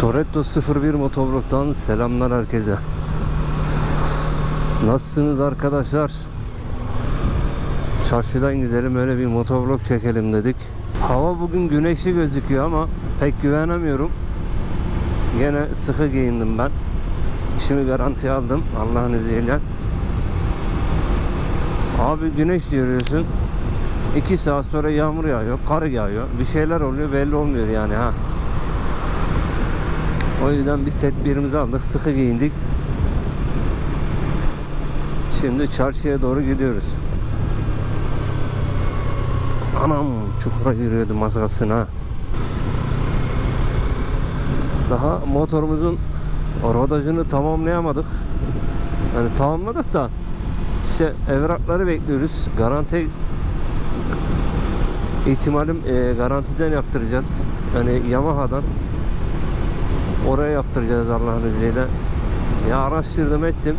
Toretto 01 motovlogdan selamlar herkese. Nasılsınız arkadaşlar? Çarşıdan gidelim öyle bir motovlog çekelim dedik. Hava bugün güneşli gözüküyor ama pek güvenemiyorum. Gene sıkı giyindim ben. İşimi garantiye aldım Allah'ın izniyle. Abi güneş görüyorsun. 2 saat sonra yağmur yağıyor, kar yağıyor. Bir şeyler oluyor belli olmuyor yani ha. O yüzden biz tedbirimizi aldık, sıkı giyindik. Şimdi çarşıya doğru gidiyoruz. Anam çukura kalsın ha. Daha motorumuzun rodajını tamamlayamadık. Yani tamamladık da işte evrakları bekliyoruz. Garanti ihtimalim e, garantiden yaptıracağız. Yani Yamaha'dan oraya yaptıracağız Allah'ın izniyle. Ya araştırdım ettim.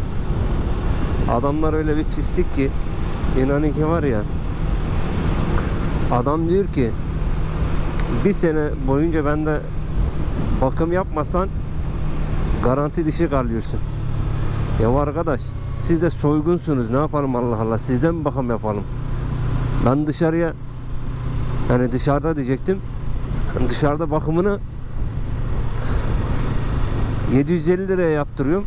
Adamlar öyle bir pislik ki inanın ki var ya adam diyor ki bir sene boyunca bende bakım yapmasan garanti dışı kalıyorsun. Ya arkadaş siz de soygunsunuz ne yapalım Allah Allah sizden mi bakım yapalım? Ben dışarıya yani dışarıda diyecektim dışarıda bakımını 750 liraya yaptırıyorum.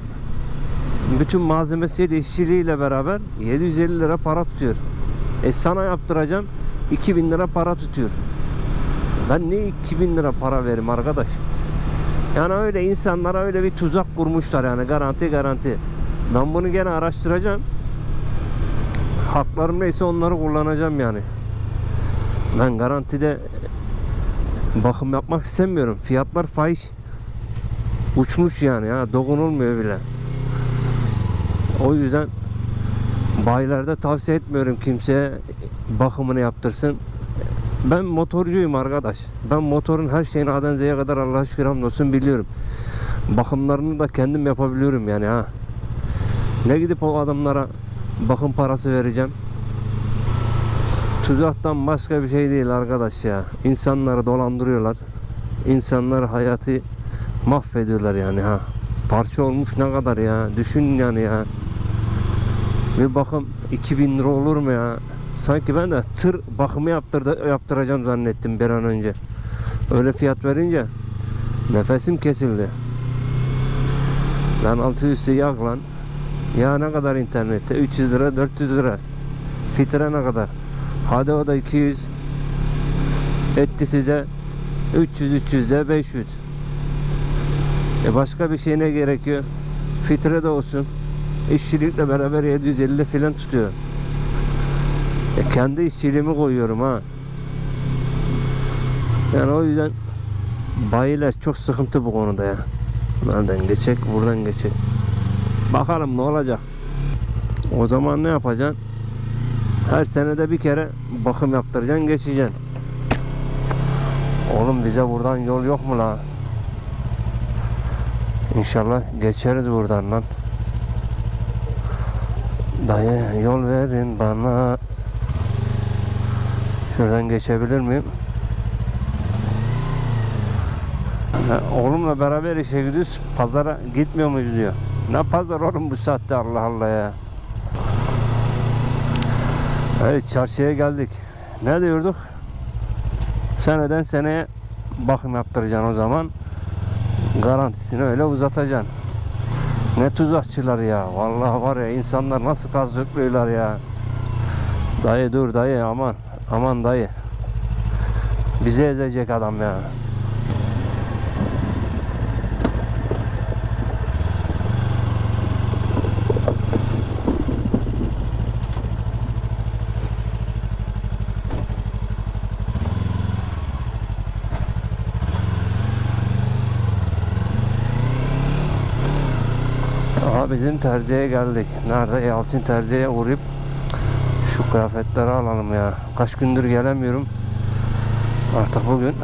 Bütün malzemesiyle işçiliğiyle beraber 750 lira para tutuyor. E sana yaptıracağım 2000 lira para tutuyor. Ben ne 2000 lira para verim arkadaş? Yani öyle insanlara öyle bir tuzak kurmuşlar yani garanti garanti. Ben bunu gene araştıracağım. Haklarım neyse onları kullanacağım yani. Ben garantide bakım yapmak istemiyorum. Fiyatlar fahiş. Uçmuş yani ya dokunulmuyor bile. O yüzden bayilerde tavsiye etmiyorum kimseye bakımını yaptırsın. Ben motorcuyum arkadaş. Ben motorun her şeyini A'dan Z'ye kadar Allah'a şükür hamdolsun biliyorum. Bakımlarını da kendim yapabiliyorum yani ha. Ne gidip o adamlara bakım parası vereceğim. Tuzaktan başka bir şey değil arkadaş ya. İnsanları dolandırıyorlar. İnsanları hayatı mahvediyorlar yani ha. Parça olmuş ne kadar ya. Düşün yani ya. Bir bakım 2000 lira olur mu ya? Sanki ben de tır bakımı yaptırdı, yaptıracağım zannettim bir an önce. Öyle fiyat verince nefesim kesildi. Ben altı üstü yak lan. Ya ne kadar internette? 300 lira 400 lira. Fitre ne kadar? Hadi o da 200. Etti size 300 300 de 500. E başka bir şey ne gerekiyor? Fitre de olsun. İşçilikle beraber 750 filan tutuyor. E kendi işçiliğimi koyuyorum ha. Yani o yüzden bayiler çok sıkıntı bu konuda ya. Nereden geçecek, buradan geçecek. Bakalım ne olacak. O zaman ne yapacaksın? Her senede bir kere bakım yaptıracaksın, geçeceksin. Oğlum bize buradan yol yok mu la? İnşallah geçeriz buradan lan. Dayı yol verin bana. Şuradan geçebilir miyim? Oğlumla beraber işe gidiyoruz. Pazara gitmiyor muyuz diyor. Ne pazar oğlum bu saatte Allah Allah ya. Evet çarşıya geldik. Ne diyorduk? Seneden seneye bakım yaptıracaksın o zaman. Garantisini öyle uzatacaksın. Ne tuzakçılar ya. Vallahi var ya insanlar nasıl kazıklıyorlar ya. Dayı dur dayı aman. Aman dayı. Bizi ezecek adam ya. Aha bizim terziye geldik. Nerede? Yalçın terziye uğrayıp şu kıyafetleri alalım ya. Kaç gündür gelemiyorum. Artık bugün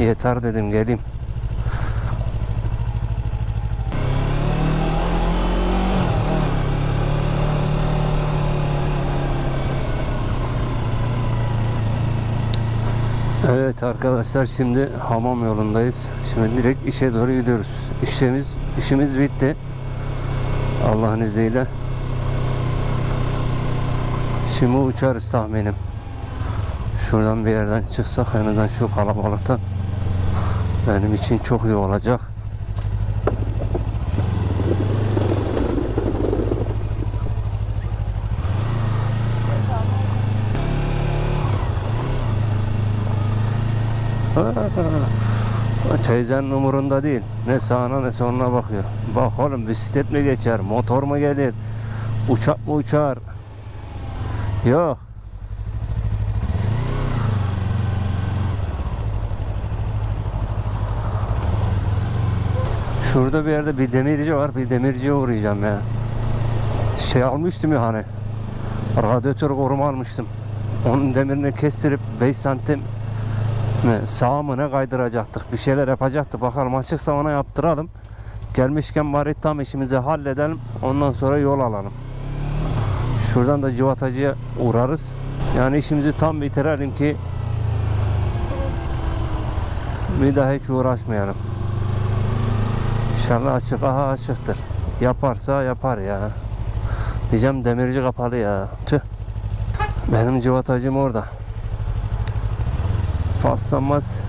yeter dedim geleyim. Evet arkadaşlar şimdi hamam yolundayız. Şimdi direkt işe doğru gidiyoruz. İşimiz işimiz bitti. Allah'ın izniyle. Şimdi uçarız tahminim. Şuradan bir yerden çıksak en azından şu kalabalıktan benim için çok iyi olacak. Ha, Teyzenin umurunda değil. Ne sağına ne soluna bakıyor. Bak oğlum bisiklet mi geçer, motor mu gelir, uçak mı uçar? Yok. Şurada bir yerde bir demirci var. Bir demirciye uğrayacağım ya. Şey almıştım ya hani. Radyatör koruma almıştım. Onun demirini kestirip 5 santim mi mı ne kaydıracaktık. Bir şeyler yapacaktık. Bakalım açıksa ona yaptıralım. Gelmişken bari tam işimizi halledelim. Ondan sonra yol alalım. Şuradan da civatacıya uğrarız. Yani işimizi tam bitirelim ki bir daha hiç uğraşmayalım. İnşallah açık. Aha açıktır. Yaparsa yapar ya. Diyeceğim demirci kapalı ya. Tüh. Benim civatacım orada. Paslanmaz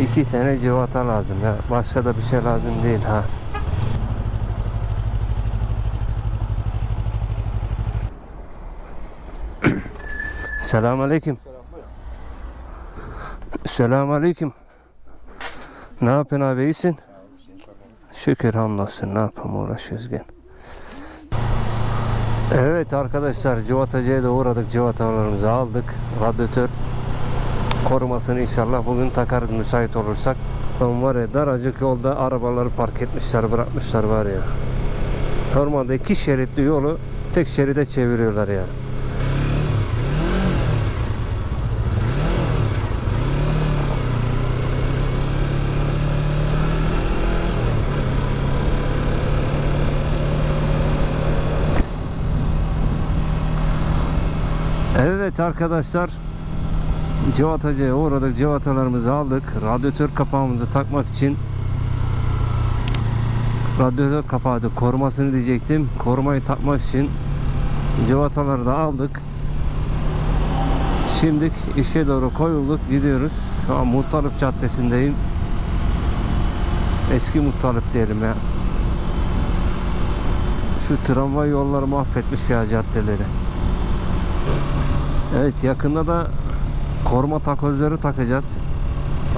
iki tane civata lazım ya. Başka da bir şey lazım değil ha. Selamun Aleyküm. Selamun Aleyküm. Ne yapıyorsun abi iyisin? Şükür hamdolsun ne yapalım uğraşıyoruz gel. Evet arkadaşlar Civatacı'ya da uğradık. Civatalarımızı aldık. Radyatör korumasını inşallah bugün takarız müsait olursak. Lan var ya daracık yolda arabaları park etmişler bırakmışlar var ya. Normalde iki şeritli yolu tek şeride çeviriyorlar ya. Evet arkadaşlar Civatacı'ya uğradık. Civatalarımızı aldık. Radyatör kapağımızı takmak için radyatör kapağı da korumasını diyecektim. Korumayı takmak için civataları da aldık. Şimdi işe doğru koyulduk. Gidiyoruz. Şu an Muhtarlık Caddesi'ndeyim. Eski Muhtarlık diyelim ya. Şu tramvay yolları mahvetmiş ya caddeleri. Evet yakında da koruma takozları takacağız.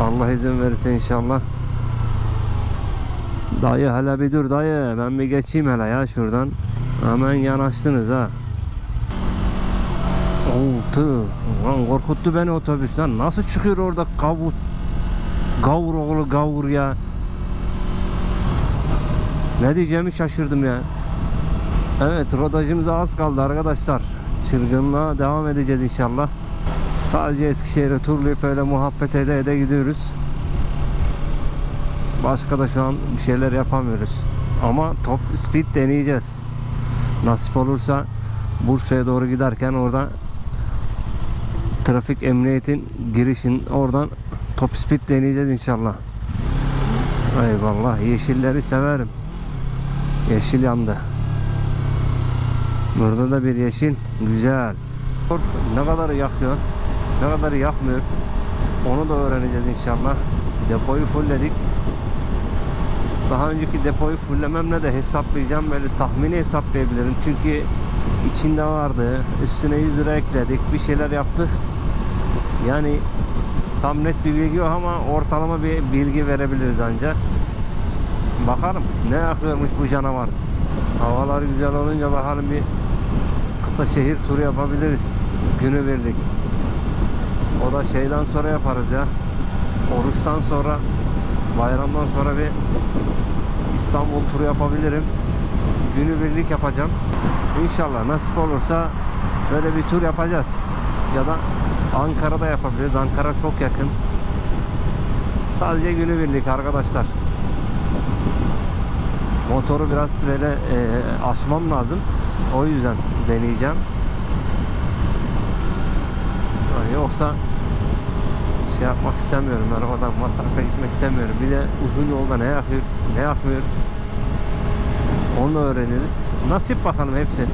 Allah izin verirse inşallah. Dayı hele bir dur dayı. Ben bir geçeyim hele ya şuradan. Hemen yanaştınız ha. Tüh. Lan korkuttu beni otobüs lan. Nasıl çıkıyor orada kavur? Gavur oğlu gavur ya. Ne diyeceğimi şaşırdım ya. Evet rodajımıza az kaldı arkadaşlar. Çılgınlığa devam edeceğiz inşallah. Sadece Eskişehir'e turlayıp öyle muhabbet ede ede gidiyoruz. Başka da şu an bir şeyler yapamıyoruz. Ama top speed deneyeceğiz. Nasip olursa Bursa'ya doğru giderken orada trafik emniyetin girişin oradan top speed deneyeceğiz inşallah. Eyvallah yeşilleri severim. Yeşil yandı. Burada da bir yeşil. Güzel. Ne kadar yakıyor, ne kadar yakmıyor. Onu da öğreneceğiz inşallah. Depoyu fullledik. Daha önceki depoyu fullememle de hesaplayacağım. Böyle tahmini hesaplayabilirim. Çünkü içinde vardı. Üstüne 100 lira ekledik. Bir şeyler yaptık. Yani tam net bir bilgi yok ama ortalama bir bilgi verebiliriz ancak. Bakalım ne yakıyormuş bu canavar. Havalar güzel olunca bakalım bir kısa şehir turu yapabiliriz. Günübirlik. O da şeyden sonra yaparız ya. Oruçtan sonra bayramdan sonra bir İstanbul turu yapabilirim. Günübirlik yapacağım. İnşallah nasip olursa böyle bir tur yapacağız. Ya da Ankara'da yapabiliriz. Ankara çok yakın. Sadece günübirlik arkadaşlar. Motoru biraz böyle e, açmam lazım. O yüzden deneyeceğim. Yani yoksa şey yapmak istemiyorum. Yani oradan masrafa gitmek istemiyorum. Bir de uzun yolda ne yakıyor, ne yakmıyor. Onu öğreniriz. Nasip bakalım hepsi.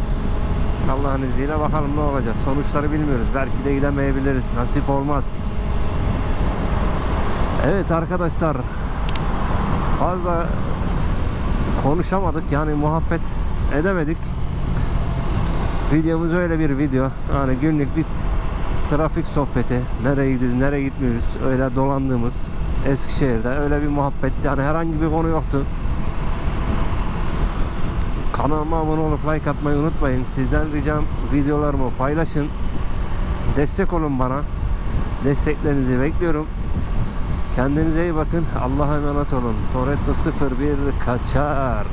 Allah'ın izniyle bakalım ne olacak. Sonuçları bilmiyoruz. Belki de gidemeyebiliriz. Nasip olmaz. Evet arkadaşlar. Fazla konuşamadık. Yani muhabbet edemedik. Videomuz öyle bir video. Yani günlük bir trafik sohbeti. Nereye gidiyoruz, nereye gitmiyoruz. Öyle dolandığımız Eskişehir'de öyle bir muhabbet. Yani herhangi bir konu yoktu. Kanalıma abone olup like atmayı unutmayın. Sizden ricam videolarımı paylaşın. Destek olun bana. Desteklerinizi bekliyorum. Kendinize iyi bakın. Allah'a emanet olun. Toretto 01 kaçar.